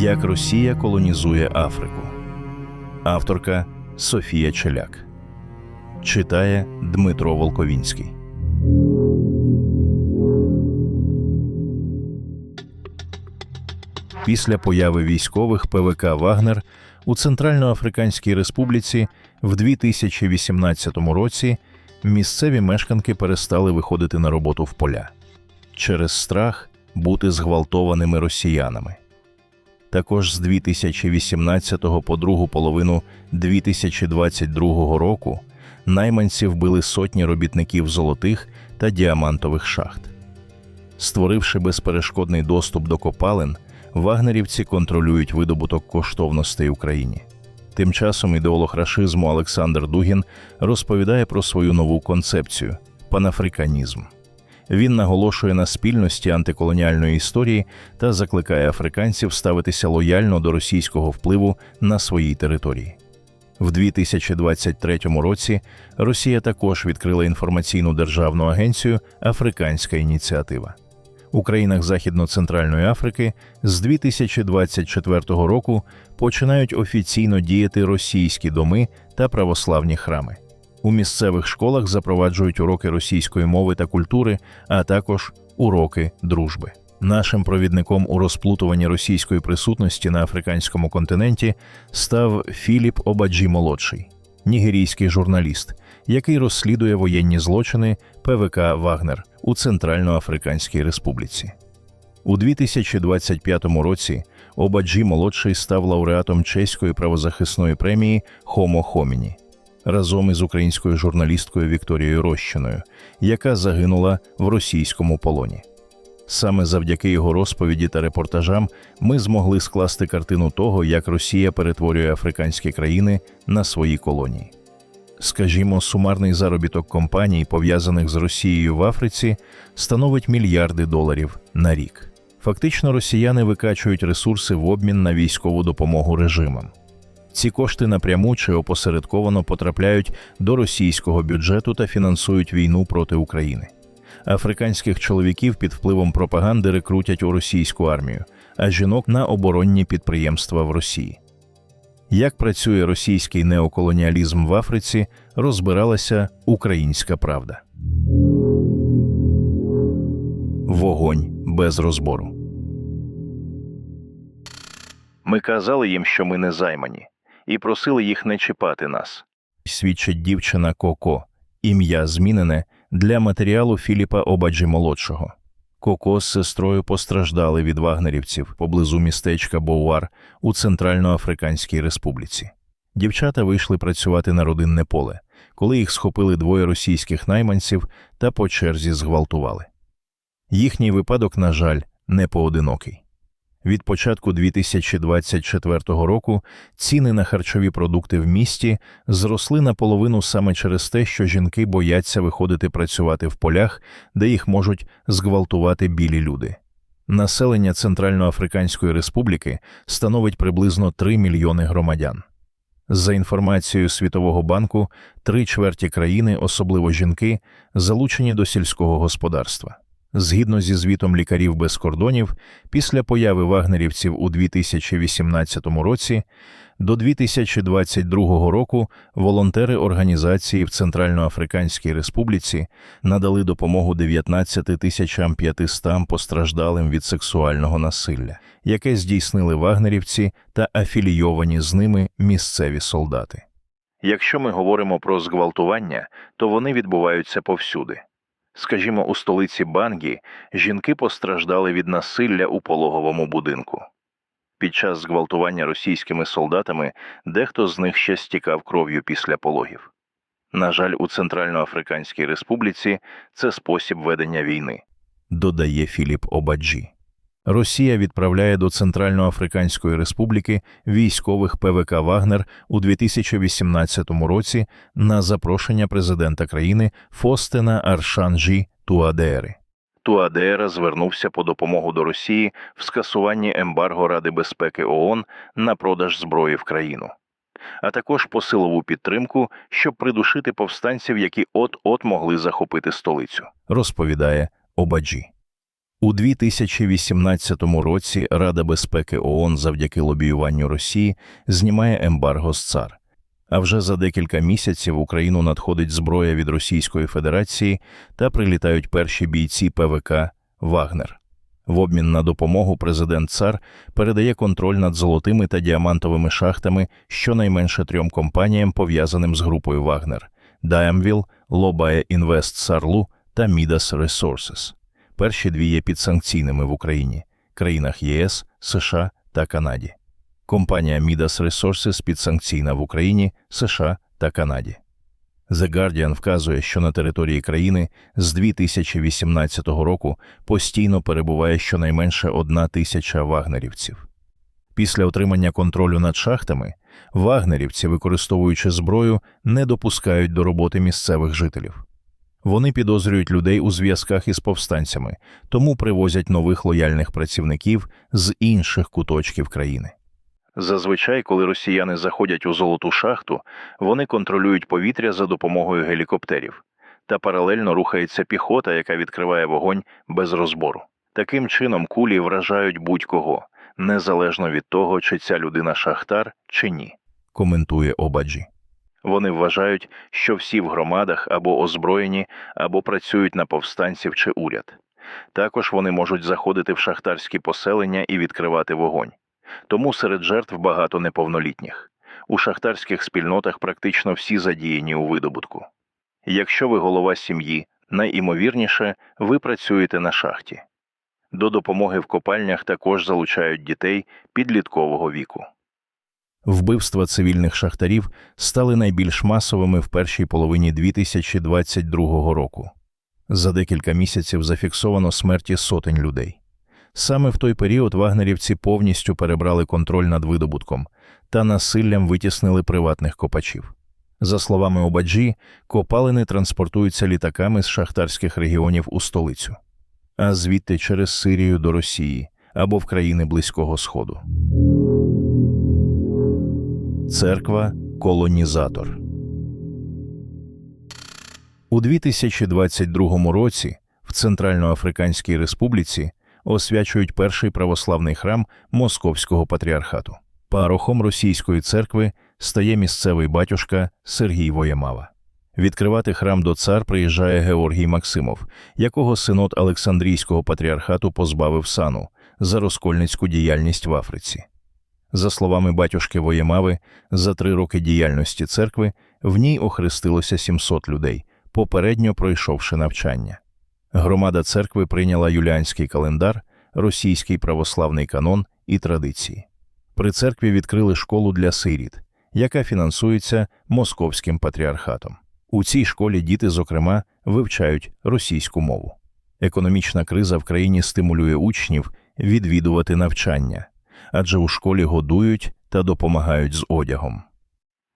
Як Росія колонізує Африку. Авторка Софія Челяк. Читає Дмитро Волковінський. Після появи військових ПВК Вагнер у Центральноафриканській Республіці в 2018 році місцеві мешканки перестали виходити на роботу в поля через страх бути зґвалтованими росіянами. Також з 2018 по другу половину 2022 року найманці вбили сотні робітників золотих та діамантових шахт. Створивши безперешкодний доступ до копалин, вагнерівці контролюють видобуток коштовностей Україні. Тим часом ідеолог рашизму Олександр Дугін розповідає про свою нову концепцію панафриканізм. Він наголошує на спільності антиколоніальної історії та закликає африканців ставитися лояльно до російського впливу на своїй території. В 2023 році Росія також відкрила інформаційну державну агенцію Африканська ініціатива. У країнах Західно-Центральної Африки з 2024 року починають офіційно діяти російські доми та православні храми. У місцевих школах запроваджують уроки російської мови та культури, а також уроки дружби. Нашим провідником у розплутуванні російської присутності на африканському континенті став Філіп Обаджі молодший, нігерійський журналіст, який розслідує воєнні злочини ПВК Вагнер у Центральноафриканській Республіці. У 2025 році Обаджі молодший став лауреатом чеської правозахисної премії Хомо Хоміні разом із українською журналісткою Вікторією Рощиною, яка загинула в російському полоні. Саме завдяки його розповіді та репортажам ми змогли скласти картину того, як Росія перетворює африканські країни на свої колонії. Скажімо, сумарний заробіток компаній, пов'язаних з Росією в Африці, становить мільярди доларів на рік. Фактично, росіяни викачують ресурси в обмін на військову допомогу режимам. Ці кошти напряму чи опосередковано потрапляють до російського бюджету та фінансують війну проти України. Африканських чоловіків під впливом пропаганди рекрутять у російську армію, а жінок на оборонні підприємства в Росії. Як працює російський неоколоніалізм в Африці, розбиралася Українська Правда. Вогонь без розбору. Ми казали їм, що ми не займані, і просили їх не чіпати нас. Свідчить дівчина Коко, ім'я змінене для матеріалу Філіпа Обаджі молодшого. Коко з сестрою постраждали від вагнерівців поблизу містечка Боуар у Центральноафриканській Республіці. Дівчата вийшли працювати на родинне поле, коли їх схопили двоє російських найманців та по черзі зґвалтували. Їхній випадок, на жаль, не поодинокий. Від початку 2024 року ціни на харчові продукти в місті зросли наполовину саме через те, що жінки бояться виходити працювати в полях, де їх можуть зґвалтувати білі люди. Населення Центральноафриканської Республіки становить приблизно 3 мільйони громадян. За інформацією Світового банку, три чверті країни, особливо жінки, залучені до сільського господарства. Згідно зі звітом лікарів без кордонів, після появи вагнерівців у 2018 році до 2022 року волонтери організації в Центральноафриканській Республіці надали допомогу 19 тисячам 500 постраждалим від сексуального насилля, яке здійснили вагнерівці та афілійовані з ними місцеві солдати. Якщо ми говоримо про зґвалтування, то вони відбуваються повсюди. Скажімо, у столиці Бангі жінки постраждали від насилля у пологовому будинку. Під час зґвалтування російськими солдатами дехто з них ще стікав кров'ю після пологів. На жаль, у Центральноафриканській Республіці це спосіб ведення війни, додає Філіп Обаджі. Росія відправляє до Центральноафриканської Республіки військових ПВК Вагнер у 2018 році на запрошення президента країни Фостена Аршанджі Туадери. Туадера звернувся по допомогу до Росії в скасуванні ембарго Ради безпеки ООН на продаж зброї в країну, а також по силову підтримку, щоб придушити повстанців, які от-от могли захопити столицю, розповідає Обаджі. У 2018 році Рада безпеки ООН завдяки лобіюванню Росії знімає ембарго з цар. А вже за декілька місяців в Україну надходить зброя від Російської Федерації та прилітають перші бійці ПВК Вагнер. В обмін на допомогу президент цар передає контроль над золотими та діамантовими шахтами щонайменше трьом компаніям, пов'язаним з групою Вагнер Daimvil, Lobaye Invest Сарлу та Midas Resources. Перші дві є підсанкційними в Україні, країнах ЄС, США та Канаді. Компанія Midas Resources підсанкційна в Україні, США та Канаді. The Guardian вказує, що на території країни з 2018 року постійно перебуває щонайменше одна тисяча вагнерівців. Після отримання контролю над шахтами вагнерівці, використовуючи зброю, не допускають до роботи місцевих жителів. Вони підозрюють людей у зв'язках із повстанцями, тому привозять нових лояльних працівників з інших куточків країни. Зазвичай, коли росіяни заходять у золоту шахту, вони контролюють повітря за допомогою гелікоптерів, та паралельно рухається піхота, яка відкриває вогонь без розбору. Таким чином кулі вражають будь-кого, незалежно від того, чи ця людина шахтар чи ні, коментує Обаджі. Вони вважають, що всі в громадах або озброєні, або працюють на повстанців чи уряд. Також вони можуть заходити в шахтарські поселення і відкривати вогонь. Тому серед жертв багато неповнолітніх. У шахтарських спільнотах практично всі задіяні у видобутку. Якщо ви голова сім'ї, найімовірніше ви працюєте на шахті. До допомоги в копальнях також залучають дітей підліткового віку. Вбивства цивільних шахтарів стали найбільш масовими в першій половині 2022 року. За декілька місяців зафіксовано смерті сотень людей. Саме в той період вагнерівці повністю перебрали контроль над видобутком та насиллям витіснили приватних копачів. За словами Обаджі, копалини транспортуються літаками з шахтарських регіонів у столицю, а звідти через Сирію до Росії або в країни Близького Сходу. Церква колонізатор у 2022 році в Центральноафриканській Республіці освячують перший православний храм Московського патріархату. Парохом російської церкви стає місцевий батюшка Сергій Воємава. Відкривати храм до цар приїжджає Георгій Максимов, якого синод Олександрійського патріархату позбавив сану за розкольницьку діяльність в Африці. За словами батюшки Воємави, за три роки діяльності церкви в ній охрестилося 700 людей, попередньо пройшовши навчання. Громада церкви прийняла юліанський календар, російський православний канон і традиції. При церкві відкрили школу для сиріт, яка фінансується московським патріархатом. У цій школі діти, зокрема, вивчають російську мову. Економічна криза в країні стимулює учнів відвідувати навчання, адже у школі годують та допомагають з одягом.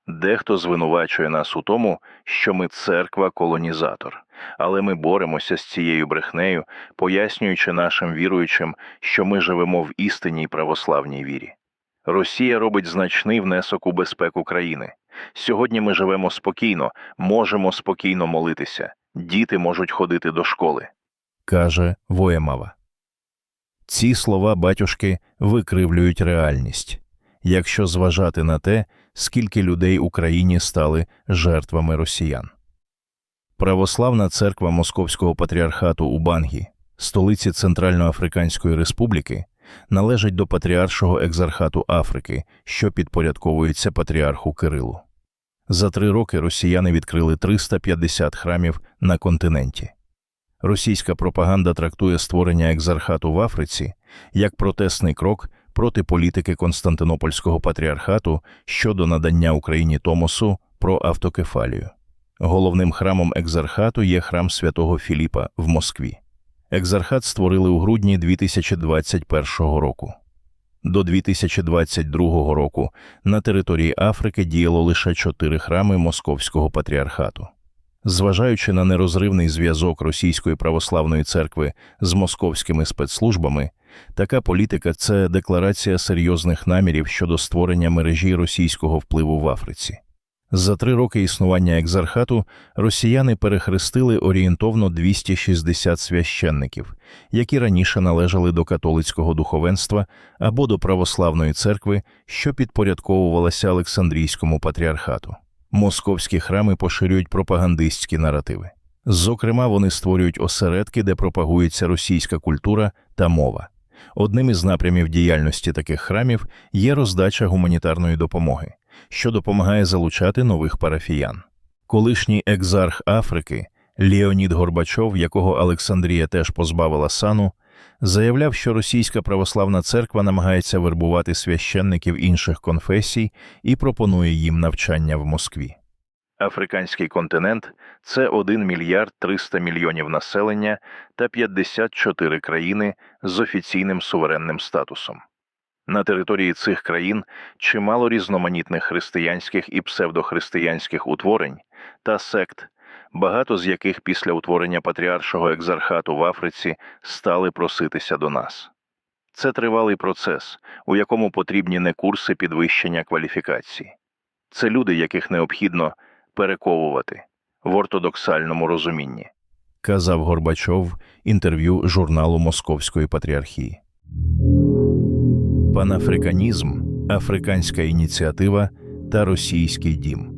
Дехто звинувачує нас у тому, що ми церква-колонізатор, але ми боремося з цією брехнею, пояснюючи нашим віруючим, що ми живемо в істинній православній вірі. Росія робить значний внесок у безпеку країни. Сьогодні ми живемо спокійно, можемо спокійно молитися, діти можуть ходити до школи, каже Воємава. Ці слова батюшки викривлюють реальність. Якщо зважати на те, скільки людей Україні стали жертвами росіян. Православна церква Московського патріархату у Бангі, столиці Центральноафриканської Республіки, належить до патріаршого екзархату Африки, що підпорядковується патріарху Кирилу. За три роки росіяни відкрили 350 храмів на континенті. Російська пропаганда трактує створення екзархату в Африці як протестний крок проти політики Константинопольського патріархату щодо надання Україні Томосу про автокефалію. Головним храмом екзархату є храм святого Філіпа в Москві. Екзархат створили у грудні 2021 року. До 2022 року на території Африки діяло лише чотири храми Московського патріархату. Зважаючи на нерозривний зв'язок Російської православної церкви з московськими спецслужбами, така політика це декларація серйозних намірів щодо створення мережі російського впливу в Африці. За три роки існування екзархату росіяни перехрестили орієнтовно 260 священників, які раніше належали до католицького духовенства або до православної церкви, що підпорядковувалася Олександрійському патріархату. Московські храми поширюють пропагандистські наративи. Зокрема, вони створюють осередки, де пропагується російська культура та мова. Одним із напрямів діяльності таких храмів є роздача гуманітарної допомоги, що допомагає залучати нових парафіян. Колишній екзарх Африки Леонід Горбачов, якого Олександрія теж позбавила сану, заявляв, що російська православна церква намагається вербувати священників інших конфесій і пропонує їм навчання в Москві. Африканський континент це 1 мільярд 300 мільйонів населення та 54 країни з офіційним суверенним статусом. На території цих країн чимало різноманітних християнських і псевдохристиянських утворень та сект, багато з яких після утворення патріаршого екзархату в Африці стали проситися до нас. Це тривалий процес, у якому потрібні не курси підвищення кваліфікації. Це люди, яких необхідно перековувати в ортодоксальному розумінні, казав Горбачов інтерв'ю журналу Московської патріархії. Панафриканізм, африканська ініціатива та російський дім.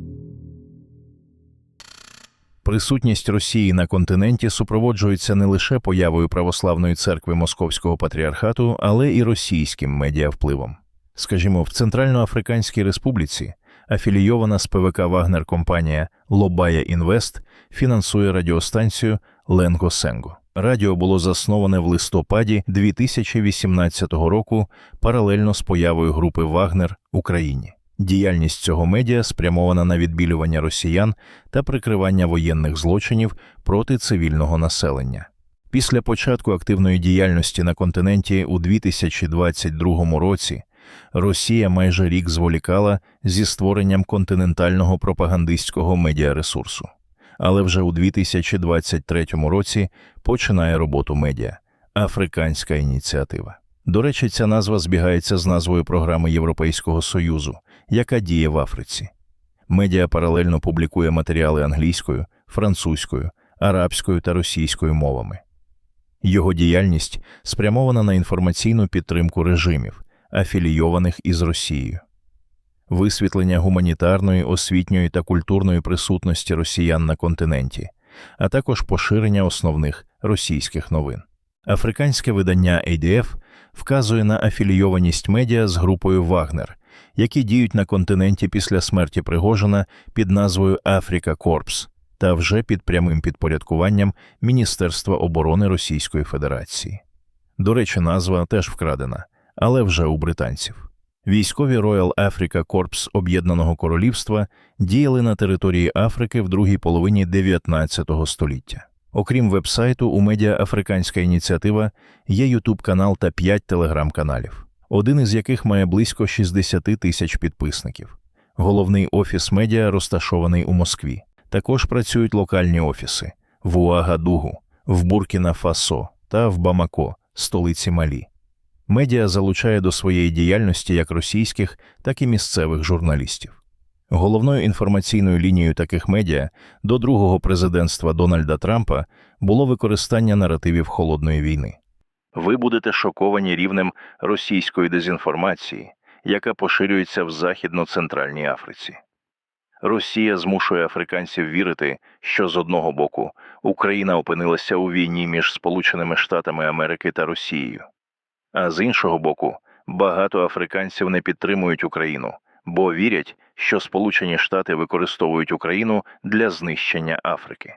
Присутність Росії на континенті супроводжується не лише появою православної церкви Московського патріархату, але і російським медіавпливом. Скажімо, в Центральноафриканській Республіці афілійована з ПВК Вагнер компанія Лобая Інвест фінансує радіостанцію Ленго Сенго. Радіо було засноване в листопаді 2018 року паралельно з появою групи Вагнер Україні. Діяльність цього медіа спрямована на відбілювання росіян та прикривання воєнних злочинів проти цивільного населення. Після початку активної діяльності на континенті у 2022 році Росія майже рік зволікала зі створенням континентального пропагандистського медіаресурсу, але вже у 2023 році починає роботу медіа Африканська ініціатива. До речі, ця назва збігається з назвою програми Європейського Союзу, яка діє в Африці. Медіа паралельно публікує матеріали англійською, французькою, арабською та російською мовами. Його діяльність спрямована на інформаційну підтримку режимів, афілійованих із Росією, висвітлення гуманітарної, освітньої та культурної присутності росіян на континенті, а також поширення основних російських новин. Африканське видання ADF вказує на афілійованість медіа з групою Вагнер, які діють на континенті після смерті Пригожина під назвою Африка Корпс та вже під прямим підпорядкуванням Міністерства оборони Російської Федерації. До речі, назва теж вкрадена, але вже у британців. Військові Royal Africa Corps Об'єднаного Королівства діяли на території Африки в другій половині 19 століття. Окрім вебсайту, у медіа Африканська ініціатива є Ютуб канал та 5 телеграм-каналів, один із яких має близько 60 тисяч підписників. Головний офіс медіа розташований у Москві. Також працюють локальні офіси в Уагадугу, в Буркіна Фасо та в Бамако, столиці Малі. Медіа залучає до своєї діяльності як російських, так і місцевих журналістів. Головною інформаційною лінією таких медіа до другого президентства Дональда Трампа було використання наративів холодної війни. Ви будете шоковані рівнем російської дезінформації, яка поширюється в Західно-Центральній Африці. Росія змушує африканців вірити, що з одного боку Україна опинилася у війні між Сполученими Штатами Америки та Росією, а з іншого боку, багато африканців не підтримують Україну, бо вірять, що Сполучені Штати використовують Україну для знищення Африки.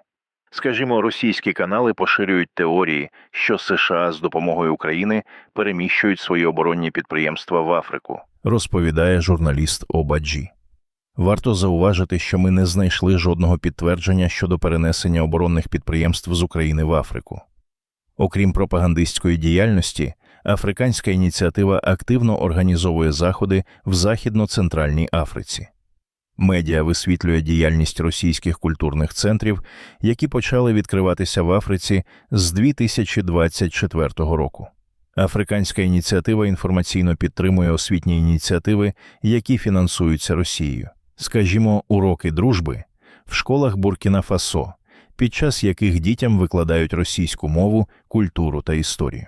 Скажімо, російські канали поширюють теорії, що США з допомогою України переміщують свої оборонні підприємства в Африку, розповідає журналіст Обаджі. Варто зауважити, що ми не знайшли жодного підтвердження щодо перенесення оборонних підприємств з України в Африку. Окрім пропагандистської діяльності, африканська ініціатива активно організовує заходи в Західно-Центральній Африці. Медіа висвітлює діяльність російських культурних центрів, які почали відкриватися в Африці з 2024 року. Африканська ініціатива інформаційно підтримує освітні ініціативи, які фінансуються Росією. Скажімо, уроки дружби в школах Буркіна Фасо, під час яких дітям викладають російську мову, культуру та історію.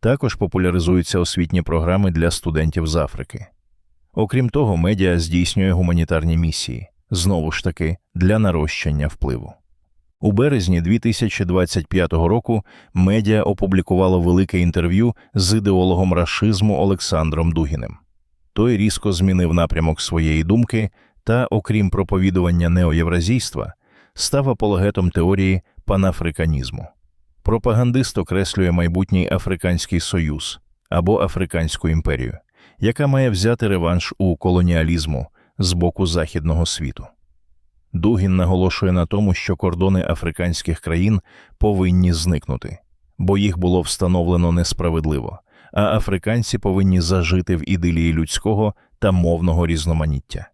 Також популяризуються освітні програми для студентів з Африки. Окрім того, медіа здійснює гуманітарні місії, знову ж таки, для нарощення впливу. У березні 2025 року медіа опублікувало велике інтерв'ю з ідеологом рашизму Олександром Дугіним. Той різко змінив напрямок своєї думки та, окрім проповідування неоєвразійства, став апологетом теорії панафриканізму. Пропагандист окреслює майбутній Африканський Союз або Африканську імперію, яка має взяти реванш у колоніалізму з боку західного світу. Дугін наголошує на тому, що кордони африканських країн повинні зникнути, бо їх було встановлено несправедливо, а африканці повинні зажити в ідилії людського та мовного різноманіття.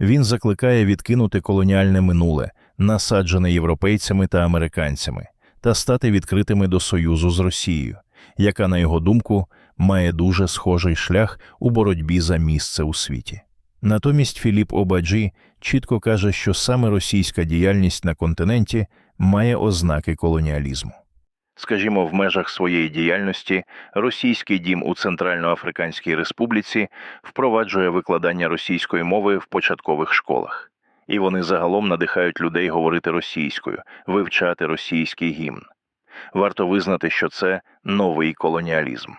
Він закликає відкинути колоніальне минуле, насаджене європейцями та американцями, та стати відкритими до союзу з Росією, яка, на його думку, має дуже схожий шлях у боротьбі за місце у світі. Натомість Філіп Обаджі чітко каже, що саме російська діяльність на континенті має ознаки колоніалізму. Скажімо, в межах своєї діяльності російський дім у Центральноафриканській Республіці впроваджує викладання російської мови в початкових школах, і вони загалом надихають людей говорити російською, вивчати російський гімн. Варто визнати, що це новий колоніалізм.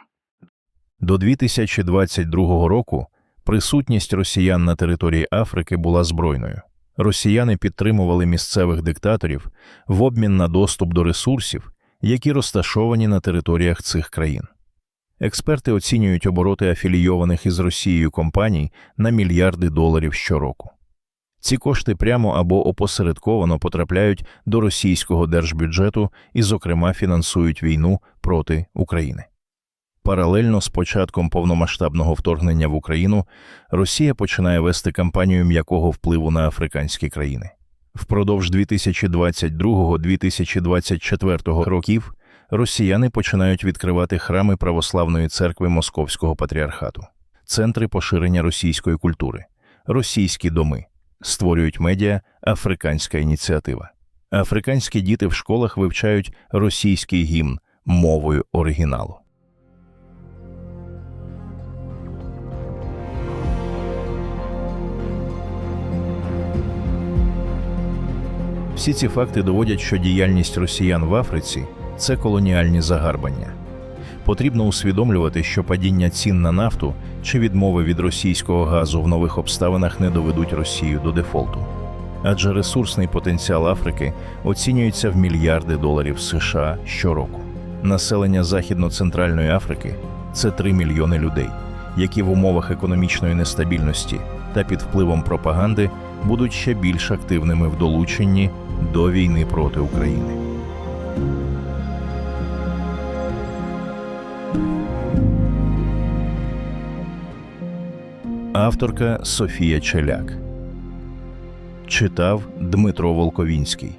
До 2022 року присутність росіян на території Африки була збройною. Росіяни підтримували місцевих диктаторів в обмін на доступ до ресурсів, які розташовані на територіях цих країн. Експерти оцінюють обороти афілійованих із Росією компаній на мільярди доларів щороку. Ці кошти прямо або опосередковано потрапляють до російського держбюджету і, зокрема, фінансують війну проти України. Паралельно з початком повномасштабного вторгнення в Україну Росія починає вести кампанію м'якого впливу на африканські країни. Впродовж 2022-2024 років росіяни починають відкривати храми Православної церкви Московського патріархату, центри поширення російської культури, російські доми, створюють медіа Африканська ініціатива. Африканські діти в школах вивчають російський гімн мовою оригіналу. Всі ці факти доводять, що діяльність росіян в Африці це колоніальні загарбання. Потрібно усвідомлювати, що падіння цін на нафту чи відмови від російського газу в нових обставинах не доведуть Росію до дефолту. Адже ресурсний потенціал Африки оцінюється в мільярди доларів США щороку. Населення Західно-Центральної Африки це 3 мільйони людей, які в умовах економічної нестабільності та під впливом пропаганди будуть ще більш активними в долученні до війни проти України. Авторка Софія Челяк читав Дмитро Волковінський.